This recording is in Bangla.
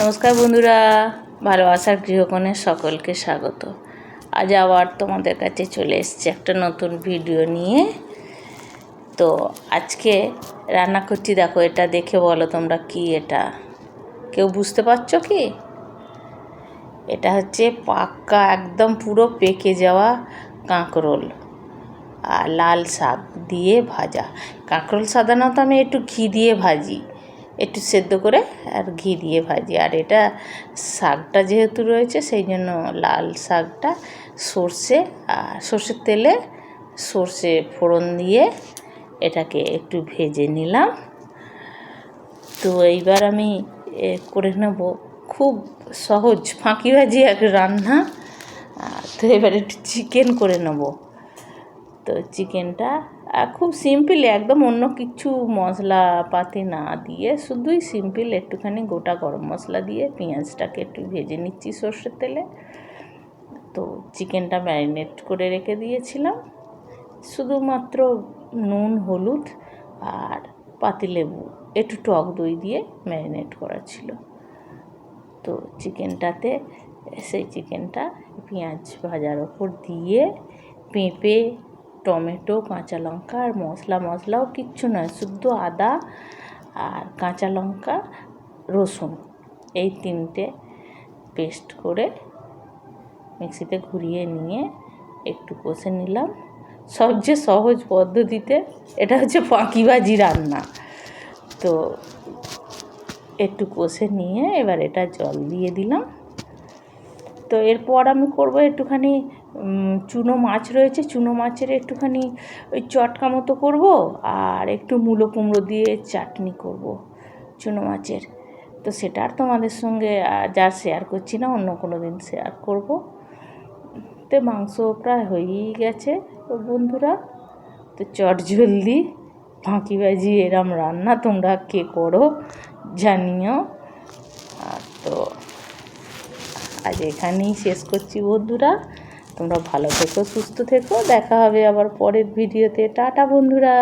নমস্কার বন্ধুরা ভালোবাসার গৃহকোণে সকলকে স্বাগত। আজ আবার তোমাদের কাছে চলে এসেছি একটা নতুন ভিডিও নিয়ে। তো আজকে রান্না করছি, দেখো এটা দেখে বলো তোমরা কি এটা। কেউ বুঝতে পারছ কি? এটা হচ্ছে পাক্কা, একদম পুরো পেকে যাওয়া কাঁকরোল আর লাল শাক দিয়ে ভাজা। কাঁকরোল সাধারণত আমি একটু ঘি দিয়ে ভাজি। একটু সেদ্ধ করে আর ঘি দিয়ে ভাজি। আর এটা শাকটা যেহেতু রয়েছে, সেই জন্য লাল শাকটা সর্ষে আর সর্ষের তেলে সর্ষে ফোড়ন দিয়ে এটাকে একটু ভেজে নিলাম। তো এইবার আমি করে নেব খুব সহজ ফাঁকিবাজি এক রান্না। তো এবার একটু চিকেন করে নেব। তো চিকেনটা খুব সিম্পল একদম অন্য কিছু মশলাপাতি না দিয়ে, শুধুই সিম্পল একটুখানি গোটা গরম মশলা দিয়ে পেঁয়াজটাকে একটু ভেজে নিচ্ছি সর্ষের তেলে। তো চিকেনটা ম্যারিনেট করে রেখে দিয়েছিলাম। শুধুমাত্র নুন, হলুদ আর পাতিলেবু একটু টক দই দিয়ে ম্যারিনেট করা ছিল। তো চিকেনটাতে সেই চিকেনটা পেঁয়াজ ভাজার ওপর দিয়ে পেঁপে টমেটো, কাঁচা লঙ্কা আর মশলা। মশলাও কিচ্ছু নয়, শুদ্ধ আদা আর কাঁচা লঙ্কা, রসুন। এই তিনটে পেস্ট করে মিক্সিতে ঘুরিয়ে নিয়ে একটু কষে নিলাম। সবচেয়ে সহজ পদ্ধতিতে, এটা হচ্ছে ফাঁকিবাজি রান্না। তো একটু কষে নিয়ে এবার এটা জল দিয়ে দিলাম। তো এরপর আমি করব একটুখানি চুনো মাছ রয়েছে, চুনো মাছের একটুখানি ওই চটকা মতো করব আর একটু মূলো কুমড়ো দিয়ে চাটনি করব চুনো মাছের। তো সেটা আর তোমাদের সঙ্গে যা শেয়ার করছি না, অন্য কোনো দিন শেয়ার করব। তো মাংস প্রায় হয়েই গেছে তো বন্ধুরা, তো চট জলদি ফাঁকিবাজি এরম রান্না তোমরা কে করো জানিও আর তো আজ এখানেই শেষ করছি বন্ধুরা। তোমরা ভালো থেকো, সুস্থ থেকো। দেখা হবে আবার পরের ভিডিওতে। টাটা বন্ধুরা।